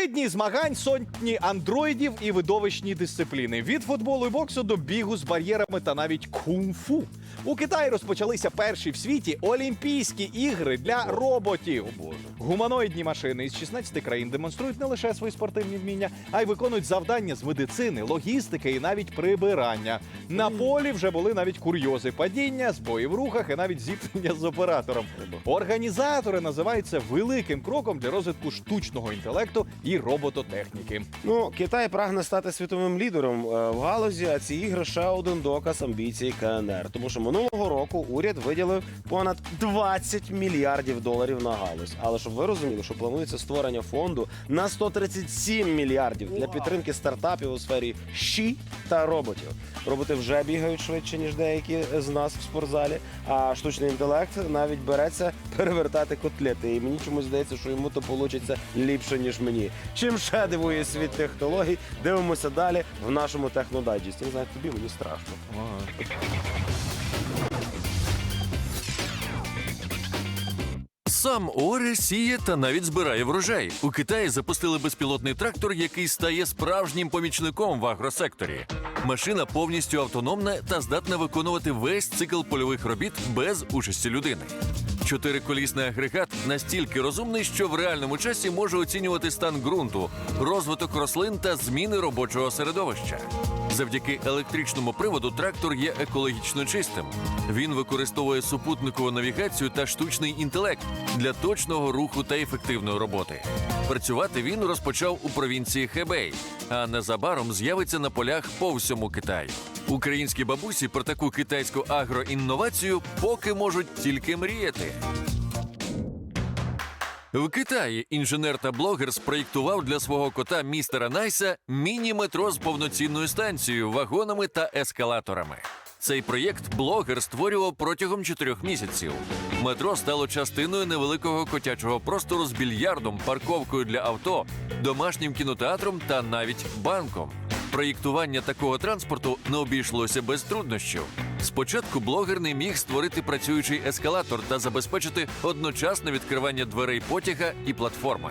Три дні змагань, сотні андроїдів і видовищні дисципліни від футболу і боксу до бігу з бар'єрами та навіть кунг-фу. У Китаї розпочалися перші в світі Олімпійські ігри для роботів. Гуманоїдні машини із 16 країн демонструють не лише свої спортивні вміння, а й виконують завдання з медицини, логістики і навіть прибирання. На полі вже були навіть курйози падіння, збої в рухах і навіть зіткнення з оператором. Організатори називають це великим кроком для розвитку штучного інтелекту і робототехніки. Ну, Китай прагне стати світовим лідером е, в галузі, а ці ігри ще один доказ амбіцій КНР. Тому що минулого року уряд виділив понад 20 мільярдів доларів на галузь. Але щоб ви розуміли, що планується створення фонду на 137 мільярдів для підтримки стартапів у сфері щі та роботів. Роботи вже бігають швидше, ніж деякі з нас в спортзалі. А штучний інтелект навіть береться перевертати котлети. І мені чомусь здається, що йому то вийде ліпше, ніж мені. Чим ще дивує світ технологій, дивимося далі в нашому технодайджесті. Не знаю, тобі мені страшно. Сам Оре сіє та навіть збирає врожай. У Китаї запустили безпілотний трактор, який стає справжнім помічником в агросекторі. Машина повністю автономна та здатна виконувати весь цикл польових робіт без участі людини. Чотириколісний агрегат настільки розумний, що в реальному часі може оцінювати стан ґрунту, розвиток рослин та зміни робочого середовища. Завдяки електричному приводу трактор є екологічно чистим. Він використовує супутникову навігацію та штучний інтелект для точного руху та ефективної роботи. Працювати він розпочав у провінції Хебей, а незабаром з'явиться на полях по всьому Китаю. Українські бабусі про таку китайську агроінновацію поки можуть тільки мріяти. В Китаї інженер та блогер спроєктував для свого кота містера Найса міні-метро з повноцінною станцією, вагонами та ескалаторами. Цей проєкт блогер створював протягом чотирьох місяців. Метро стало частиною невеликого котячого простору з більярдом, парковкою для авто, домашнім кінотеатром та навіть банком. Проєктування такого транспорту не обійшлося без труднощів. Спочатку блогер не міг створити працюючий ескалатор та забезпечити одночасне відкривання дверей потяга і платформи.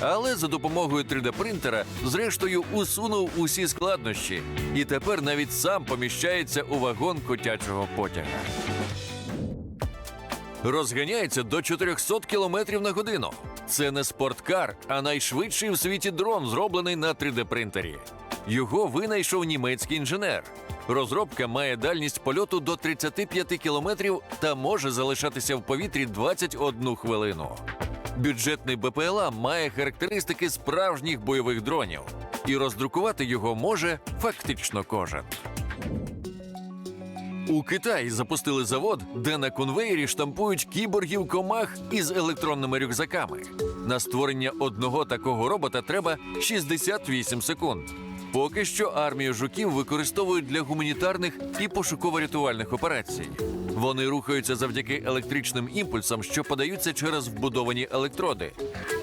Але за допомогою 3D-принтера зрештою усунув усі складнощі, і тепер навіть сам поміщається у вагон котячого потяга. Розганяється до 400 км на годину. Це не спорткар, а найшвидший в світі дрон, зроблений на 3D-принтері. Його винайшов німецький інженер. Розробка має дальність польоту до 35 кілометрів та може залишатися в повітрі 21 хвилину. Бюджетний БПЛА має характеристики справжніх бойових дронів, і роздрукувати його може фактично кожен. У Китаї запустили завод, де на конвеєрі штампують кіборгів комах із електронними рюкзаками. На створення одного такого робота треба 68 секунд. Поки що армію жуків використовують для гуманітарних і пошуково-рятувальних операцій. Вони рухаються завдяки електричним імпульсам, що подаються через вбудовані електроди.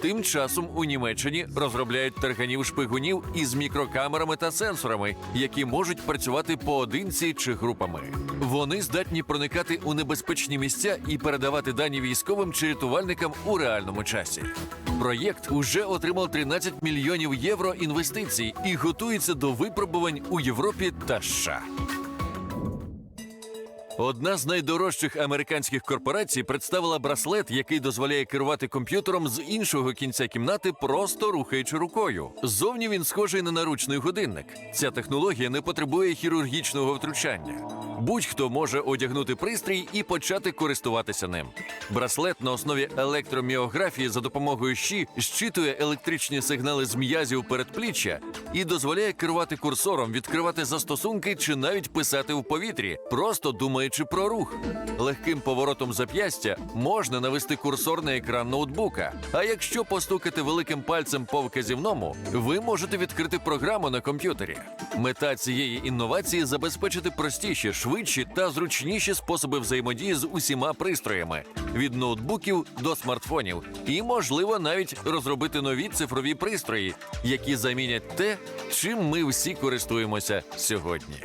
Тим часом у Німеччині розробляють тарганів шпигунів із мікрокамерами та сенсорами, які можуть працювати поодинці чи групами. Вони здатні проникати у небезпечні місця і передавати дані військовим чи рятувальникам у реальному часі. Проєкт уже отримав 13 мільйонів євро інвестицій і готується до випробувань у Європі та США. Одна з найдорожчих американських корпорацій представила браслет, який дозволяє керувати комп'ютером з іншого кінця кімнати, просто рухаючи рукою. Ззовні він схожий на наручний годинник. Ця технологія не потребує хірургічного втручання. Будь-хто може одягнути пристрій і почати користуватися ним. Браслет на основі електроміографії за допомогою щі щитує електричні сигнали з м'язів передпліччя і дозволяє керувати курсором, відкривати застосунки чи навіть писати в повітрі, просто думаючи про рух. Легким поворотом зап'ястя можна навести курсор на екран ноутбука. А якщо постукати великим пальцем по вказівному, ви можете відкрити програму на комп'ютері. Мета цієї інновації забезпечити простіші, швидші та зручніші способи взаємодії з усіма пристроями від ноутбуків до смартфонів, і можливо навіть розробити нові цифрові пристрої, які замінять те, чим ми всі користуємося сьогодні.